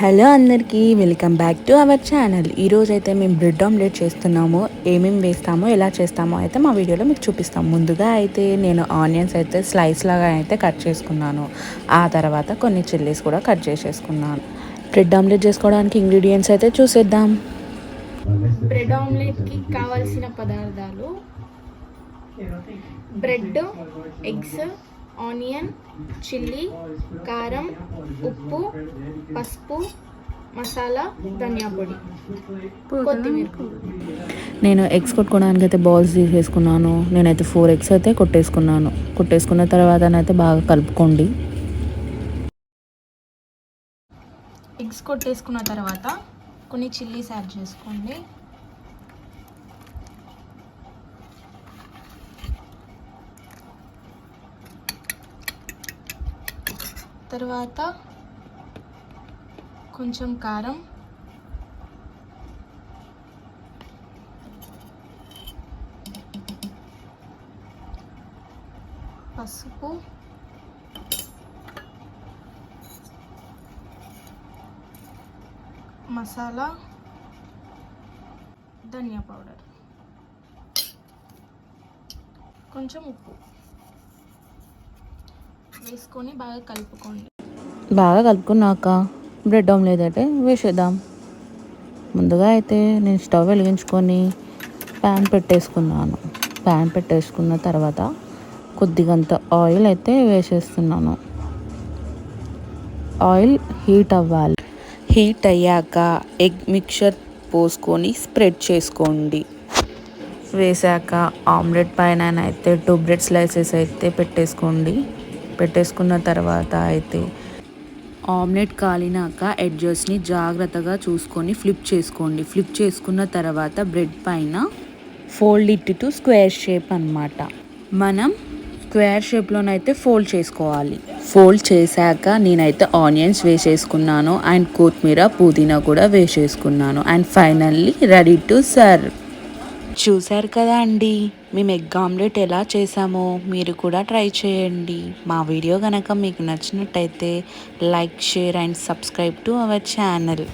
Hello అందరికీ welcome back to our channel. ఈరోజు అయితే మేము బ్రెడ్ ఆమ్లెట్ చేస్తున్నాము. ఏమేమి వేస్తామో ఎలా చేస్తామో అయితే మా వీడియోలో మీకు చూపిస్తాం. ముందుగా అయితే నేను ఆనియన్స్ అయితే స్లైస్ లాగా అయితే కట్ చేసుకున్నాను. ఆ తర్వాత కొన్ని చిల్లీస్ కూడా కట్ చేసేసుకున్నాను. బ్రెడ్ ఆమ్లెట్ చేసుకోవడానికి ఇంగ్రీడియంట్స్ అయితే చూసేద్దాం. బ్రెడ్ ఆమ్లెట్కి కావాల్సిన పదార్థాలు బ్రెడ్ ఎగ్స్ ఆనియన్ చిల్లీ కారం ఉప్పు పసుపు మసాలా ధనియా పొడి. కొత్తిమీర. నేను ఎగ్స్ కొట్టుకోవడానికి అయితే బాల్స్ తీసేసుకున్నాను. నేనైతే ఫోర్ ఎగ్స్ అయితే కొట్టేసుకున్నాను. కొట్టేసుకున్న తర్వాత అయితే బాగా కలుపుకోండి. ఎగ్స్ కొట్టేసుకున్న తర్వాత కొన్ని చిల్లీస్ యాడ్ చేసుకోండి. తర్వాత కొంచెం కారం. పసుపు. మసాలా. ధనియా పౌడర్. కొంచెం ఉప్పు. వేసుకొని బాగా కలుపుకోండి. బాగా కలుపుకున్నాక బ్రెడ్ ఆమ్లెట్ అయితే వేసేద్దాం. ముందుగా అయితే నేను స్టవ్ వెలిగించుకొని ప్యాన్ పెట్టేసుకున్నాను. ప్యాన్ పెట్టేసుకున్న తర్వాత కొద్దిగంత ఆయిల్ అయితే వేసేస్తున్నాను. ఆయిల్ హీట్ అవ్వాలి. హీట్ అయ్యాక ఎగ్ మిక్చర్ పోసుకొని స్ప్రెడ్ చేసుకోండి. వేసాక ఆమ్లెట్ పైన అయితే టూ బ్రెడ్ స్లైసెస్ అయితే పెట్టేసుకోండి. పెట్టేసుకున్న తర్వాత అయితే ఆమ్లెట్ కాలినాక ఎడ్జెస్ని జాగ్రత్తగా చూసుకొని ఫ్లిప్ చేసుకోండి. ఫ్లిప్ చేసుకున్న తర్వాత బ్రెడ్ పైన fold it to square shape అన్నమాట. మనం స్క్వేర్ షేప్లోనైతే ఫోల్డ్ చేసుకోవాలి. ఫోల్డ్ చేశాక నేనైతే ఆనియన్స్ వేసేసుకున్నాను అండ్ కొత్తిమీర పుదీనా కూడా వేసేసుకున్నాను. And finally ready to serve. చూశారు కదా అండి. మేము ఎగ్ ఆమ్లెట్ ఎలా చేసామో మీరు కూడా ట్రై చేయండి. మా వీడియో కనుక మీకు నచ్చినట్టయితే like share and subscribe to our channel.